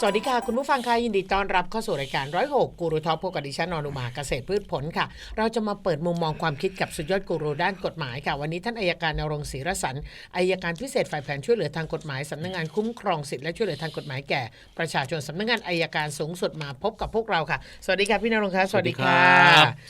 สวัสดีค่ะ คุณผู้ฟังค่ะยินดีต้อนรับเข้าสู่รายการร้อยหกกูรูทอปพบกับดิฉันนอนุมาเกษตรพืชผลค่ะ เราจะมาเปิดมุมมองความคิดกับสุดยอดกูรูด้านกฎหมายค่ะ วันนี้ท่านอายการนรงค์ศรีรสันอายการพิเศษฝ่ายแผนช่วยเหลือทางกฎหมายสำนักงานคุ้มครองสิทธิและช่วยเหลือทางกฎหมายแก่ประชาชนสำนักงานอายการสูงสุดมาพบกับพวกเราค่ะ สวัสดีค่ะพี่นรงค์ค่ะสวัสดีค่ะ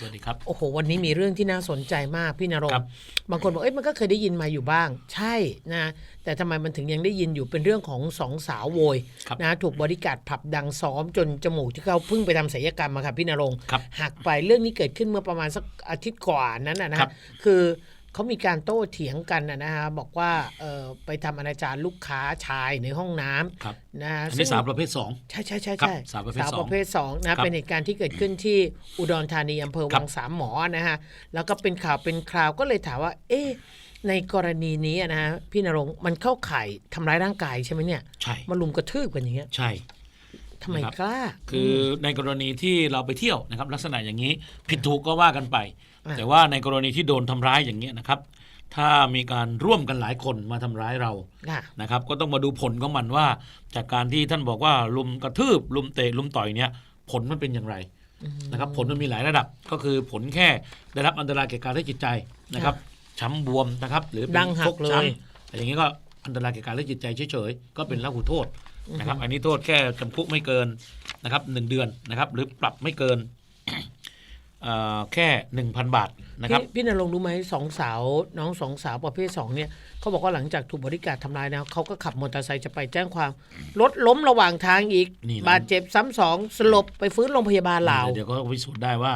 สวัสดีครับโอ้โหวันนี้มีเรื่องที่น่าสนใจมากพี่นรงครัค์บบางคนบอกเอ้ยมันก็เคยได้ยินมาอยู่บ้าง ใช่นะแต่ทำไมมันถึงยังได้ยินอยู่เป็นเรื่องของสองสาวโวยครับนะถูกบริการดผับดังซ้อมจนจมูกที่เขาเพิ่งไปทำศัลยกรรมมาค่ะพี่นรงค์ครับหักไปเรื่องนี้เกิดขึ้นเมื่อประมาณสักอาทิตย์กว่านั้นนะนะครับคือเขามีการโต้เถียงกันนะนะฮะบอกว่าเออไปทำอนาจารลูกค้าชายในห้องน้ำครับนะฮะอันซึ่นี้งสาวประเภทสองใช่ใช่ใช่ครับใช่สาวประเภทสองประเภทสองนะครับเป็นเหตุการณ์ที่เกิดขึ้นที่อุดรธานีอำเภอครัวับงสามหมอนะฮะแล้วก็เป็นข่าวเป็นคราวก็เลยถามว่า เอ๊ะในกรณีนี้อะนะฮะพี่นรงค์มันเข้าข่ายทำร้ายร่างกายใช่ไหมเนี่ยใช่มาลุมกระทืบกันอย่างเงี้ยใช่ ทำไมนะครับกล้า คือในกรณีที่เราไปเที่ยวนะครับลักษณะอย่างนี้ผิดถูกก็ว่ากันไปอะแต่ว่าในกรณีที่โดนทำร้ายอย่างนี้ยนะครับ ถ้ามีการร่วมกันหลายคนมาทำร้ายเราค่ะนะครับ ก็ต้องมาดูผลของมันว่า จากการที่ท่านบอกว่าลุมกระทืบลุมเตะลุมต่อยเนี่ยผลมันเป็นอย่างไรนะครับ ผลมันมีหลายระดับก็คือผลแค่ได้รับอันตรายแก่กายและจิตใจนะครับช้ำบวมนะครับ หรือเป็นดังหักฟกเลยช้ำอะไรอย่างนี้ก็อันตรายแก่กายและจิตใจเฉยๆก็เป็นละหุโทษ นะครับ อันนี้โทษแค่จำคุกไม่เกินนะครับหนึ่งเดือนนะครับ หรือปรับไม่เกินเอ่อแค่หนึ่งพันบาทนะครับ พี่พี่นรงค์รู้ไหมสองสาวน้องสองสาวประเภทสองเนี่ยเขาบอกว่าหลังจากถูกบริการทำร้ายแล้วเขาก็ขับมอเตอร์ไซค์จะไปแจ้งความรถล้มระหว่างทางอีก นี่นะ บาดเจ็บซ้ำสองสลบไปฟื้นโรงพยาบาลลาว เดี๋ยวก็พิสูจน์ได้ว่า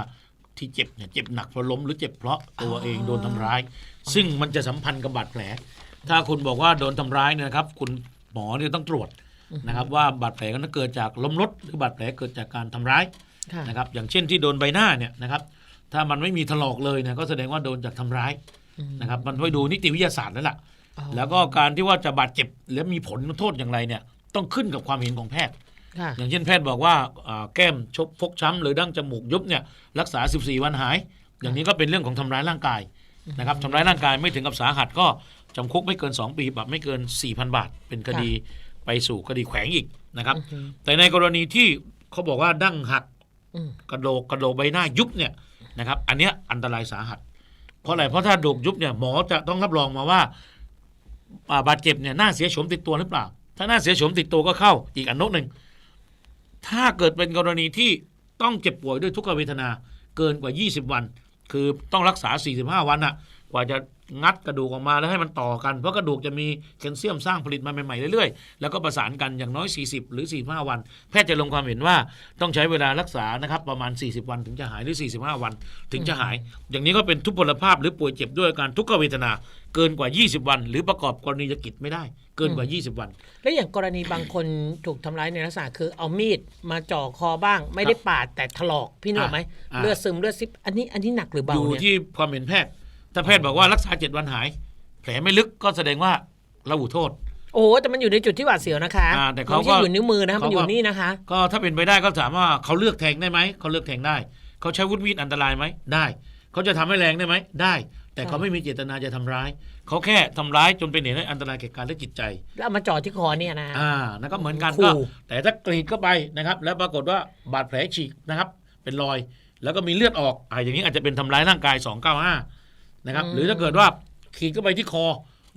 ที่เจ็บเนี่ยเจ็บหนักเพราะล้มหรือเจ็บเพราะตัวเองโดนทำร้าย ซึ่งมันจะสัมพันธ์กับบาดแผล ถ้าคุณบอกว่าโดนทำร้ายเนี่ยนะครับ คุณหมอเนี่ยต้องตรวจ นะครับว่าบาดแผลนั้นเกิดจากล้มรถหรือบาดแผลเกิดจากการทำร้ายค่ะนะครับอย่างเช่นที่โดนใบหน้าเนี่ยนะครับถ้ามันไม่มีถลอกเลยเนี่ยก็แสดงว่าโดนจากทำร้ายนะครับมันไปดูนิติวิทยาศาสตร์แล้วล่ะอ๋อแล้วก็การที่ว่าจะบาดเจ็บหรือมีผลโทษอย่างไรเนี่ยต้องขึ้นกับความเห็นของแพทย์ค่ะอย่างเช่นแพทย์บอกว่าอ่าแก้มชกฟกช้ำหรือดั้งจมูกยุบเนี่ยรักษา 14 วันหาย อย่างนี้ก็เป็นเรื่องของทำร้ายร่างกายนะครับทำร้ายร่างกายไม่ถึงกับสาหัสก็จำคุกไม่เกิน 2 ปีปรับไม่เกิน 4,000 บาท เป็นคดี ไปสู่คดีแขวงอีกนะครับ แต่ในกรณีที่เขาบอกว่าดั้งหักอืมกระโหลกกระโหลกใบหน้ายุบเนี่ยนะครับ อันเนี้ยอันตรายสาหัส เพราะอะไรเพราะถ้าโดกยุบเนี่ยหมอจะต้องรับรองมาว่าอ่าบาดเจ็บเนี่ยหน้าเสียโฉมติดตัวหรือเปล่า ถ้าหน้าเสียโฉมติดตัวก็เข้าอีกอนุหนึ่งถ้าเกิดเป็นกรณีที่ต้องเจ็บป่วยด้วยทุกขเวทนาเกินกว่า 20 วัน คือต้องรักษา 45 วันอะกว่าจะ งัดกระดูกออกมาแล้วให้มันต่อกัน เพราะกระดูกจะมีแคลเซียมสร้างผลิตมาใหม่ ๆ เรื่อยๆ แล้วก็ประสานกันอย่างน้อย 40 หรือ 45 วัน แพทย์จะลงความเห็นว่าต้องใช้เวลารักษานะครับประมาณ 40 วันถึงจะหายหรือ 45 วัน ถึงจะหาย อย่างนี้ก็เป็นทุพพลภาพหรือป่วยเจ็บด้วยอาการทุกขเวทนาเกินกว่า 20 วัน หรือประกอบกรณียกิจไม่ได้ เกินกว่า 20 วัน แล้วอย่างกรณีบางคนถูกทำร้ายในลักษณะคือเอามีดมาจ่อคอบ้าง ไม่ได้ปาดแต่ถลอกพี่นึกออกไหมอ่าเลือดซึมเลือดซิบอันนี้อันนี้หนักหรือเบาอยู่เนี่ยที่ความเห็นแพทย์ ถ้าแพทย์บอกว่ารักษา7วันหาย แผลไม่ลึกก็แสดงว่าระบุโทษ โอ้แต่มันอยู่ในจุดที่หวาดเสียวนะคะอ่าแต่เขามันไม่ใช่ก็อยู่นิ้วมือนะคะเขาก็มันอยู่นี่นะคะ ก็ถ้าเป็นไปได้ก็ถามว่าเขาเลือกแทงได้ไหมเขาเลือกแทงได้ เขาใช้วุฒิมีดอันตรายไหมได้ เขาจะทำให้แรงได้ไหมได้ แต่เขาค่ะไม่มีเจตนาจะทำร้าย เขาแค่ทำร้ายจนเป็นเหตุให้อันตรายแก่กายและจิตใจ แล้วเอามาจ่อที่คอเนี่ยนะ อ่านั่นก็เหมือนกันขู่ก็แต่ถ้ากรีดเข้าไปนะครับ แล้วปรากฏว่าบาดแผลฉีกนะครับ เป็นรอย แล้วก็มีเลือดออกอ่าอย่างนี้อาจจะเป็นทำร้ายร่างกาย 295 นะครับ หรือถ้าเกิดว่าขีดเข้าไปที่คอ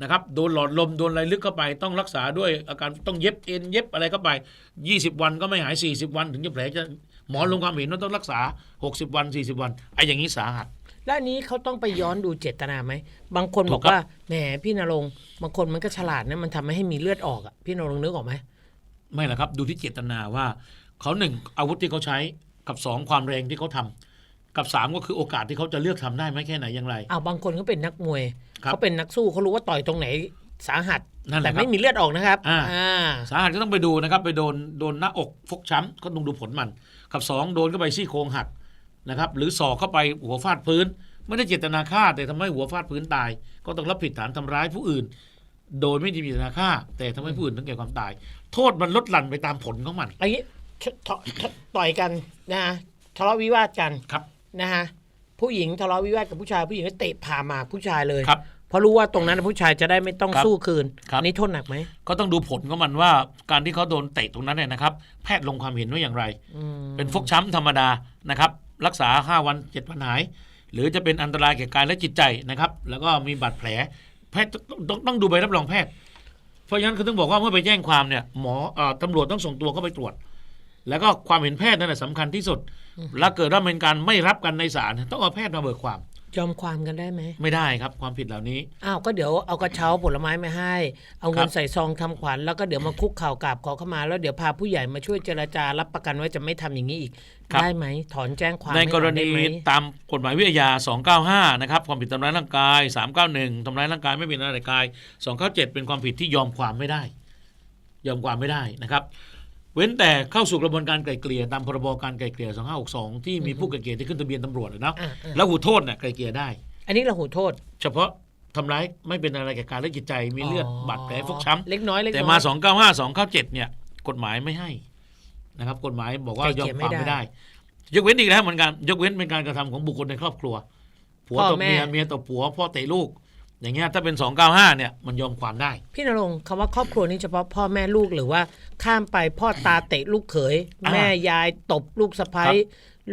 นะครับโดนหลอดลมโดนอะไรลึกเข้าไปต้องรักษาด้วยอาการต้องเย็บเอ็นเย็บอะไรเข้าไป 20 วันก็ไม่หาย 40 วันถึงจะแผลจะหมอลงความเห็นว่าต้องรักษา 60 วัน 40 วันไอ้อย่างนี้สาหัสแล้วอันนี้เขาต้องไปย้อนดูเจตนาไหม บางคนบอกถูกครับว่าแหมพี่นรงค์บางคนมันก็ฉลาดนะมันทำให้มีเลือดออกอะพี่นรงค์นึกออกไหมไม่ละครับ ดูที่เจตนาว่าเขาหนึ่งอาวุธที่เขาใช้กับสองความแรงที่เขาทำ กับสามก็คือโอกาสที่เขาจะเลือกทำได้ไหมแค่ไหนอย่างไรอ้าวบางคนเขาเป็นนักมวยครับเขาเป็นนักสู้เขารู้ว่าต่อยตรงไหนสาหัสนั่นแหแต่ละครับไม่มีเลือดออกนะครับอ่าอ่าสาหัสก็ต้องไปดูนะครับ ไปโดนโดนหน้าอกฟกช้ำก็ต้องดูผลมัน กับสองโดนเข้าไปซี่โครงหักนะครับ หรือศอกเข้าไปหัวฟาดพื้น ไม่ได้เจตนาฆ่าแต่ทำให้หัวฟาดพื้นตาย ก็ต้องรับผิดฐานทำร้ายผู้อื่น โดยไม่ได้มีเจตนาฆ่า แต่ทำให้ผู้อื่นถึงแก่ความตาย โทษมันลดหลั่นไปตามผลของมันอันนี้ทททต่อยกันนะฮะทะเลาะวิวาทกันครับ นะฮะผู้หญิงทะเลาะวิวาทกับผู้ชายผู้หญิงก็เตะผ่าหมากผู้ชายเลยครับพเพราะรู้ว่าตรงนั้นผู้ชายจะได้ไม่ต้องครับสู้คืนครับ อันนี้โทษหนักไหมก็ต้องดูผลของมันว่าการที่เขาโดนเตะตรงนั้นเนี่ยนะครับ แพทย์ลงความเห็นว่าอย่างไร อืมเป็นฟกช้ำธรรมดานะครับ รักษา 5 วัน7วันหาย หรือจะเป็นอันตรายแก่กายและจิตใจนะครับ แล้วก็มีบาดแผล แพทย์ต้องต้องต้องดูใบรับรองแพทย์ เพราะฉะนั้นคือต้องบอกว่าเมื่อไปแจ้งความเนี่ยหมอเอ่อตำรวจต้องส่งตัวเข้าไปตรวจ แล้วก็ความเห็นแพทย์นั่นแหละสำคัญที่สุด แล้วเกิดว่าเป็นการไม่รับกันในศาลต้องเอาแพทย์มาเบิกความยอมความกันได้ไหม ไม่ได้ครับความผิดเหล่านี้อ้าวก็เดี๋ยวเอากระเช้าผลไม้มาให้ เอาเงิครันบใส่ซองทำขวัญแล้วก็เดี๋ยวมาคุกเข่ากราบขอเข้ามา แล้วเดี๋ยวพาผู้ใหญ่มาช่วยเจรจารับประกันว่าจะไม่ทำอย่างนี้อีก ได้ไหม ถอนแจ้งความในให้กรหอยณีได้ไหมตามกฎหมายวิทยา 295 นะครับ ความผิดทำร้ายร่างกาย 391 ทำร้ายร่างกายไม่เป็นอันตรายกาย 297 เป็นความผิดที่ยอมความไม่ได้ ยอมความไม่ได้นะครับ เว้นแต่เข้าสู่กระบวนการไกล่เกลี่ยตามพรบการไกล่เกลี่ย2562 ที่มีผู้ไกล่เกลี่ยที่ขึ้นทะเบียนตำรวจอะเนาะอะอะแล้วหูโทษเนี่ยไกล่เกลี่ยได้ อันนี้เราหูโทษเฉพาะทำร้ายไม่เป็นอะไรแก่กายและจิตใจมีเลือดบาดแผลฟกช้ำ เล็กน้อยเล็กน้อย แต่มา 295 297 เนี่ย กฎหมายไม่ให้นะครับ กฎหมายบอกว่าไกลยอเกลี่มยความไม่ไม่ได้ ได้ ยกเว้นอีกแล้วเหมือนกัน ยกเว้นเป็นการกระทำของบุคคลในครอบครัว ผัวพ่อตบแม่ เมียเมียตบผัว พ่อเตะลูก อย่างเงี้ยถ้าเป็น 295 เนี่ยมันยอมความได้ พี่นรงค์คำว่าครอบครัวนี่เฉพาะพ่อแม่ลูกหรือว่าข้ามไปพ่อตาเตะลูกเขย อ่าแม่ยายตบลูกสะใภ้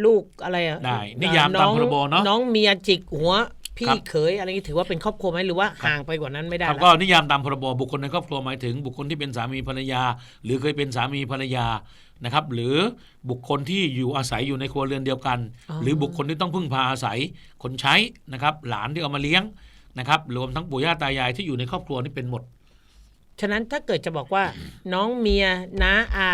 ลูกอะไรอะได้นิยามตามองพรบเนอะน้องเมียจิกหัว พี่ครับ เขยอะไรนี้ถือว่าเป็นครอบครัวไหมหรือว่าห่างไปกว่านั้นไม่ได้ครับละก็นิยามตามพรบบุคคลในครอบครัวหมายถึง บุคคลที่เป็นสามีภรรยา หรือเคยเป็นสามีภรรยานะครับ หรือบุคคลที่อยู่อาศัยอยู่ในครัวเรือนเดียวกัน หรือบุคคลที่ต้องพึ่งพาอาศัยคนใช้นะครับ หลานที่เอามาเลี้ยง นะครับรวมทั้งปู่ย่าตายายที่อยู่ในครอบครัวนี่เป็นหมด ฉะนั้นถ้าเกิดจะบอกว่า น้องเมียน้าอา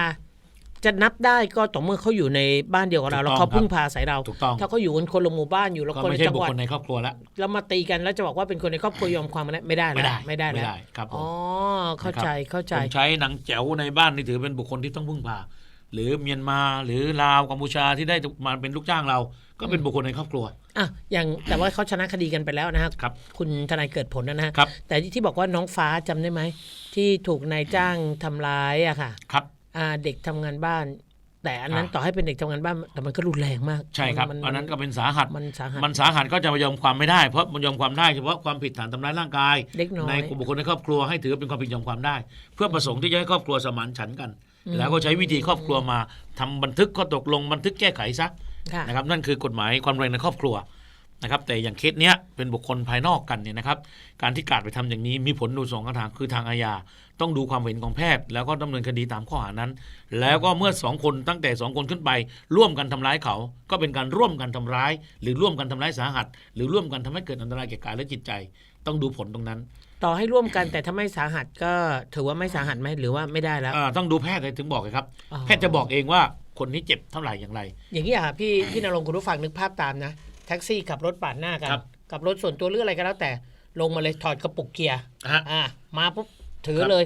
จะนับได้ก็ต่อเมื่อเขาอยู่ในบ้านเดียวกับเราถูกแล้วต้องเขาพึ่งพาอาศัยเรา ถูกต้อง ถ้าเขาอยู่กันคนละหมู่บ้านอยู่แล้วก็คนไม่ละใช่จังบุหควัดคลในครอบครัวแล้วแล้วมาตีกันแล้วจะบอกว่าเป็นคนในครอบครัวยอมความกันไม่ได้ไม่แล้วได้ไม่ได้ไม่แล้วได้ครับผมอ๋อเข้าใจเข้าใจคนใช้หนังแจ๋วในบ้านนี่ถือเป็นบุคคลที่ต้องพึ่งพา หรือเมียนมาหรือลาวกัมพูชาที่ได้มาเป็นลูกจ้างเรา ก็เป็นบุคคลในครอบครัว อะอย่างแต่ว่าเขาชนะคดีกันไปแล้วนะครับครับคุณทนายเกิดผลนะฮะครับ แต่ที่ที่บอกว่าน้องฟ้าจำได้ไหม ที่ถูกนายจ้างทำร้ายอะค่ะ ครับอ่าเด็กทำงานบ้าน แต่อันนั้นอ่าต่อให้เป็นเด็กทำงานบ้าน แต่มันก็รุนแรงมาก ใช่ครับมัอันนั้นก็เป็นสาหัสมันสาหัสมันสาหัสก็จะมายอมความไม่ได้เพราะมันยอมความได้เฉพาะความผิดฐานทำร้ายร่างกายเล็กน้อยในกลุ่มบุคคลในครอบครัวให้ถือเป็นความผิดยอมความได้ เพื่อประสงค์ที่จะให้ครอบครัวสมานฉันท์กันอืมแล้วก็ใช้วิธีครอบครัวมาทำบันทึกข้อตกลงบันทึกแก้ไขซะค่ะ นะครับนั่นคือกฎหมายความรุนแรงในครอบครัวนะครับแต่อย่างเคสเนี้ยเป็นบุคคลภายนอกกันเนี่ยนะครับการที่กาดไปทำอย่างนี้มีผลดูสองทางคือทางอาญาต้องดูความเห็นของแพทย์ แล้วก็ดำเนินคดีตามข้อหานั้น แล้วก็เมื่อสองคนตั้งแต่สองคนขึ้นไป ร่วมกันทำร้ายเขา ก็เป็นการร่วมกันทำร้าย หรือร่วมกันทำร้ายสาหัส หรือร่วมกันทำให้เกิดอันตรายแก่กายและจิตใจ ต้องดูผลตรงนั้น ต่อให้ร่วมกันแต่ถ้าไม่สาหัสก็ถือว่าไม่สาหัสไหมหรือว่าไม่ได้แล้วอ่าต้องดูแพทย์เลยถึงบอกเลยครับอ๋อแพทย์จะบอกเองว่า คนนี้เจ็บเท่าไหร่อย่างไร อย่างนี้อะพี่พี่นรงค์คุณผู้ฟังนึกภาพตามนะ แท็กซี่ขับรถปาดหน้ากันครับกับรถส่วนตัวหรืออะไรก็แล้วแต่ ลงมาเลยถอดกระปุกเกียร์ฮะอ่ามาปุ๊บถือครับเลย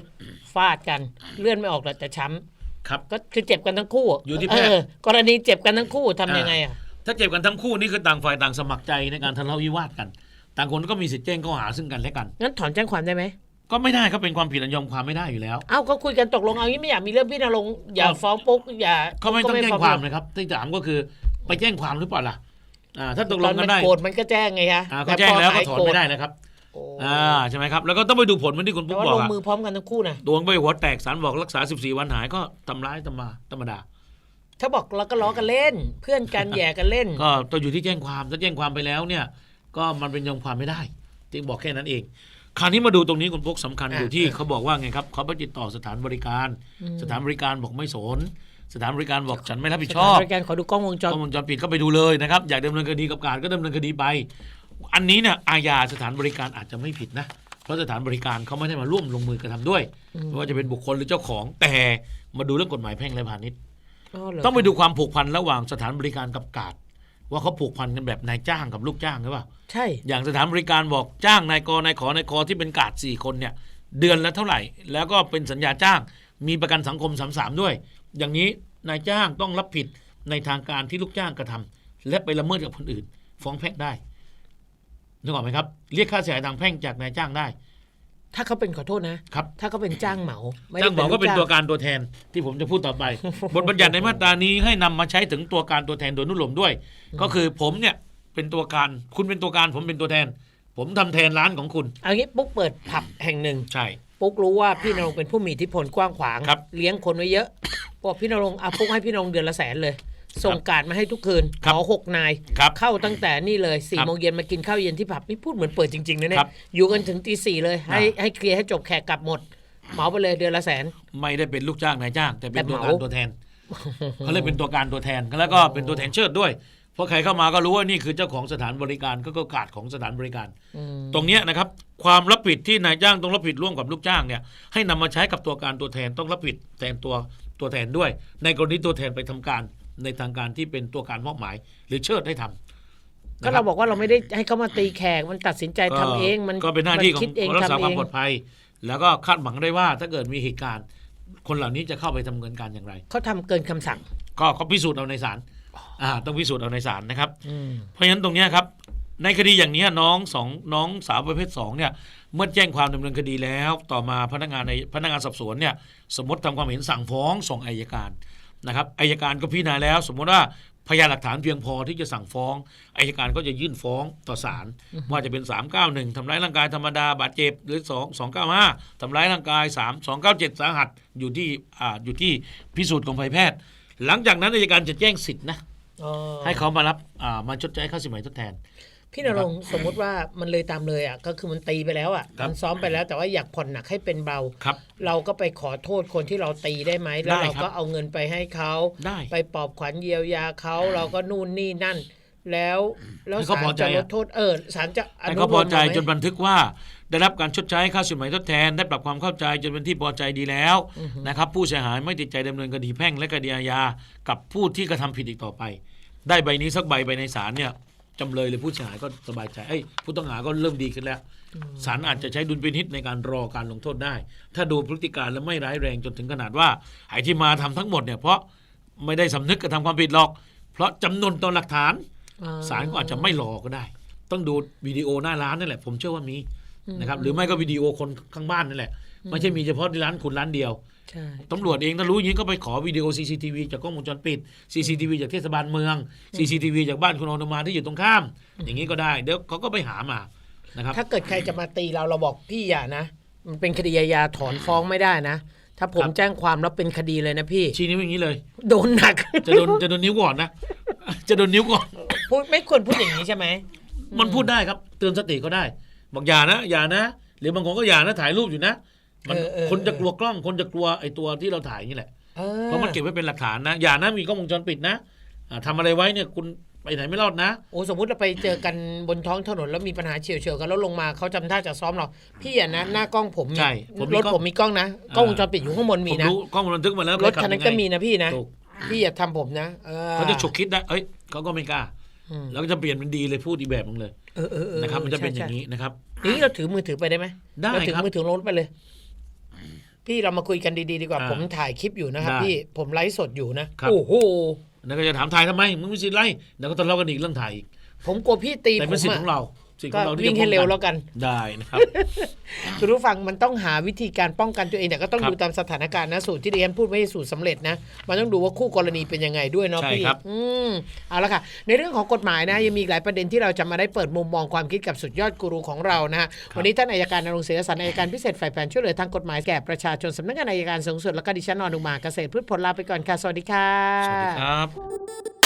ฟาดกันเลื่อนไม่ออกเลยแต่ช้ำครับก็คือเจ็บกันทั้งคู่อยู่ที่แพทย์ เกรณีเจ็บกันทั้งคู่ทำยังไงอะถ้าเจ็บกันทั้งคู่นี่คือต่างฝ่ายต่างสมัครใจในการทะเลาะวิวาทกัน ต่างคนก็มีสิทธิ์แจ้งข้อหาซึ่งกันและกัน งั้นถอนแจ้งความได้ไหม ก็ไม่ได้ครับเป็นความผิดอันยอมความไม่ได้อยู่แล้ว เอ้าก็คุยกันตกลงเอางี้ไม่อยากมีเรื่องพี่นรงค์อย่าเอาฟ้องปุ๊บอย่าเขาไม่ต้องก็แจ้งฟ้ความนะครับที่ถามก็คือไปแจ้งความหรือเปล่าล่ะอ่าถ้าตกลตองนกัมันนได้โกรธมันก็แจ้งไงฮะอ่าเขาแจ้งแล้วก็ถอนไม่ได้นะครับโอ้อ่าใช่ไหมครับแล้วก็ต้องไปดูผลเหมือนที่คุณแต่ปุ๊กว่าบอลกงอะมือพร้อมกันทั้งคู่นะดวงไปหัวแตกสารบอกรักษา 14 วันหายก็ทำร้ายธรรมดาธรรมดาถ้าบอกเราก็ล้อกันเล่น เพื่อนกันแย่กันเล่น ก็ต้องอยู่ที่แจ้งความถ้าแจ้งความไปแล้วเนี่ย ก็มันเป็นยอมความไม่ได้ จึงบอกแค่นั้นเอง คราวนี้มาดูตรงนี้คุณปุ๊กสำคัญอะอยู่ที่อะเขาบอกว่าไงครับเขาไปติดต่อสถานบริการอืมสถานบริการบอกไม่สน สถานบริการบอกฉันไม่รับผิดสชถาอนบบริการขอดูกล้องวงจกรล้องวงจรปิดก็ไปดูเลยนะครับอยากดำเนินคดีกับการก็ดำเนินคดีไป อันนี้เนี่ยอาญาสถานบริการอาจจะไม่ผิดนะ เพราะสถานบริการเขาไม่ได้มาร่วมลงมือกระทำด้วยอืมไม่ว่าจะเป็นบุคคลหรือเจ้าของแต่มาดูเรื่องกฎหมายแพ่งและพาณิชย์เหรต้องไปดูความผูกพันระหว่างสถานบริการกับกาด ว่าเขาผูกพันกันแบบนายจ้างกับลูกจ้างหรือเปล่าใช่ อย่างสถานบริการบอกจ้างนายกนายขอนายคอที่เป็นกาดสี่คนเนี่ย เดือนละเท่าไหร่ แล้วก็เป็นสัญญาจ้าง มีประกันสังคมสามสามด้วย อย่างนี้นายจ้างต้องรับผิดในทางการที่ลูกจ้างกระทำและไปละเมิดกับคนอื่น ฟ้องแพ่งได้นึกออกไหมครับ เรียกค่าเสียหายทางแพ่งจากนายจ้างได้ ถ้าเขาเป็นขอโทษนะครับ ถ้าเขาเป็นจ้างเหมาไม่ได้จ้างบอกก็เป็นลูตัวจ้างการตัวแทนที่ผมจะพูดต่อไป บทบัญญัติในมาตรานี้ให้นำมาใช้ถึงตัวการตัวแทนโดยอนุโลมด้วย ก็คือผมเนี่ยเป็นตัวการคุณเป็นตัวการผมเป็นตัวแทน ผมทำแทนร้านของคุณเอางี้ปุ๊กเปิดผับแห่งหนึ่งใช่ปุ๊กรู้ว่าพี่นรงค์เป็นผู้มีอิทธิพลกว้างขวางครับเลี้ยงคนไว้เยอะบอกพี่นรงค์เอาปุ๊กให้พี่นรงค์เดือนละแสนเลย ส่งการดมาให้ทุกคืนครัขบอหกนายครับเข้าตั้งแต่นี่เลยสี่ครับโมงเย็นมากินข้าวเย็นที่ผับนี่พูดเหมือนเปิดจริงๆนะเนี่ครัยบอยู่กันถึงตีสี่เลยให้อ่าให้เคลียร์ให้จบแขกกลับหมดเหมาไปเลยเดือนละแสน ไม่ได้เป็นลูกจ้างนายจ้าง แต่เป็นแต่ตัวเหการมาตัวแทนเขาเลยเป็นตัวการตัวแทนแล้วก็เป็นตัวแทนเชิดด้วย เพราะใครเข้ามาก็รู้ว่านี่คือเจ้าของสถานบริการก็ก็กาดของสถานบริการอืมตรงเนี้ยนะครับ ความรับผิดที่นายจ้างต้องรับผิดร่วมกับลูกจ้างเนี่ยให้นำมาใช้กับตัวการตัวแทนต้องรับผิดแทนตัวตัวแทนด้วย ในกรณีตัวแทนไปทำการ ในทางการที่เป็นตัวการมอบหมาย หรือเชิดให้ทำก็นะคเราบบอกว่าเราไม่ได้ให้เขามาตีแขกมันตัดสินใจทำเองมันก็เป็นหน้าที่ขอคิดงเองรักษาทำควาเอมงปลอดภัย แล้วก็คาดหวังได้ว่าถ้าเกิดมีเหตุการณ์ คนเหล่านี้จะเข้าไปทำเนินการอย่างไรเขาทำเกินคำสั่ง ก็เขาพิสูจน์เอาในศาลอ่า ต้องพิสูจน์เอาในศาลนะครับอืมเพราะฉะนั้นตรงเนี้ยครับ ในคดีอย่างเนี้ยน้องสองน้องสาวประเภทสองเนี่ย เมื่อแจ้งความดำเนินคดีแล้ว ต่อมาพนักงานในพนักงานสอบสวนเนี่ย สมมติทำความเห็นสั่งฟ้องส่งอายการ นะครับอายการก็พิจารณาแล้ว สมมติว่าพยานหลักฐานเพียงพอที่จะสั่งฟ้องอายการก็จะยื่นฟ้องต่อศาลว่าจะเป็น 391ทำร้ายร่างกายธรรมดาบาดเจ็บหรือ 2 295ทำร้ายร่างกาย 3 297 สาหัสอยู่ที่อ่าอยู่ที่พิสูจน์ของภัยแพทย์ หลังจากนั้นอายการจะแจ้งสิทธินะอ๋อให้เขามารับอ่ามาชดใช้ค่าสินไหมทดแทน พี่นรงค์สมมุติว่ามันเลยตามเลยอะก็คือมันตีไปแล้วอะครับมันซ้อมไปแล้วแต่ว่าอยากผ่อนหนักให้เป็นเบาครับ เราก็ไปขอโทษคนที่เราตีได้ไหมแล้วได้เราครับก็เอาเงินไปให้เขาได้ไปปลอบขวัญเยียวยาเขาเราก็นู่นนี่นั่น แล้วแล้วให้เขาศาพลอใจจะลอะดโทษเออศาลจะอให้นุเขาพอใจโลมไหมจนบันทึกว่าได้รับการชดใช้ค่าสินไหมทดแทน ได้ปรับความเข้าใจจนเป็นที่พอใจดีแล้วนะครับ ผู้เสียหายไม่ติดใจดำเนินคดีแพ่งและคดีอาญากับผู้ที่กระทำผิดอีกต่อไป ได้ใบนี้สักใบไปในศาลเนี่ย จำเลยหรือผู้เสียหายก็สบายใจเอ้ยผู้ต้องหาก็เริ่มดีขึ้นแล้วศาลอาจจะใช้ดุลพินิษในการรอการลงโทษได้ ถ้าดูพฤติการแล้วไม่ร้ายแรงจนถึงขนาดว่าไอ้ที่มาทำทั้งหมดเนี่ยเพราะไม่ได้สำนึกกระทำความผิดหรอก เพราะจำนวนต่อหลักฐานอ่ศาลก็อาจจะไม่รอก็ได้ ต้องดูวิดีโอหน้าร้านนั่นแหละผมเชื่อว่ามีนะครับหรือไม่ก็วิดีโอคนข้างบ้านนั่นแหละไม่ใช่มีเฉพาะที่ร้านคุณร้านเดียวใช่ ตำรวจเองถ้ารู้อย่างนี้ก็ไปขอวิดีโอ CCTV จากกล้องวงจรปิด CCTV จากเทศบาลเมือง CCTV จากบ้านคุณอนุมาที่อยู่ตรงข้าม อย่างนี้ก็ได้เดี๋ยวเขาก็ไปหามานะครับถ้าเกิดใครจะมาตีเราเราบอกพี่อย่านะ มันเป็นคดีอาญาถอนฟ้องไม่ได้นะ ถ้าผมครับแจ้งความแล้วเป็นคดีเลยนะพี่ ชี้นิ้วอย่างนี้เลย โดนหนัก จะโดนจะโดนนิ้วก่อนนะ จะโดนนิ้วก่อนพูดไม่ควรพูดอย่างนี้ใช่ไหมมันพูดได้ครับเตือนสติก็ได้ บอกอย่านะอย่านะหรือบางคนก็อย่านะถ่ายรูปอยู่นะ มันเออเออคนจะกลัวกล้องคนจะกลัวไอ้ตัวที่เราถ่ายนี่แหละเออเพราะมันเก็บไว้เป็นหลักฐานนะ อย่านะมีกล้องวงจรปิดนะอ่าทำอะไรไว้เนี่ยคุณไปไหนไม่รอดนะโอ้สมมุติเราไปเจอกันบนท้องถนนแล้วมีปัญหาเฉียวเฉียวๆกันแล้วลงมาเขาจำท่าจะซ้อมเราพี่อย่านะหน้ากล้องผมมีใช่ผมมีรถกล้องผมมีกล้องนะกล้องวงจรปิดอยู่ข้างบนมีผมนะรู้กล้องวงจรบันทึกมาแล้วรถคันนั้นก็มีนะพี่นะถูกพี่อย่าทำผมนะออ เขาจะฉุกคิดได้เอ้ยเขาก็ไม่กล้า อืม แล้วก็จะเปลี่ยนเป็นดีเลยพูดอีกแบบนึงเลยเออเออเออนะครับมันจะเป็นใช่อย่างนี้นะครับใช่นี่เราถือมือถือไปได้ไหมได้เราถือครับ มือถือรถไปเลย พี่เรามาคุยกันดีๆดีกว่า อ่าผมถ่ายคลิปอยู่นะครับได้ พี่ผมไลฟ์สดอยู่นะ ครับ โอ้โห แล้วก็จะถามถ่ายทำไม มึงไม่สิทธิ์ไรเดี๋ยวก็ทะเลาะกันอีกเรื่องถ่ายอีก ผมกลัวพี่ตีแต่ผเป็นมสิทธิ์ของอะเรา สิทธิ์ขก็องเราที่วิ่งจะให้เร็วป้องแล้วกัน ได้นะครับ คุณผู้ฟังมันต้องหาวิธีการป้องกันตัวเองแต่ก็ต้องครับดูตามสถานการณ์นะสูตรที่เรียนพูดไม่ใช่สูตรสำเร็จนะมันต้องดูว่าคู่กรณีเป็นยังไงด้วยเนาะใช่พี่ครับ อืมเอาละค่ะ ในเรื่องของกฎหมายนะยังมีอีกหลายประเด็นที่เราจะมาได้เปิดมุมมองความคิดกับสุดยอดกูรูของเรานะฮะวันนี้ท่านอายการนรงค์เสียสันอายการพิเศษฝ่ายแผนช่วยเหลือทางกฎหมายแก่ประชาชนสำนักงานอายการสูงสุดแล้วก็ดิฉันนอนุมาเกษตรพืชผลลาไปก่อนค่ะสวัสดีค่ะ สวัสดีครับ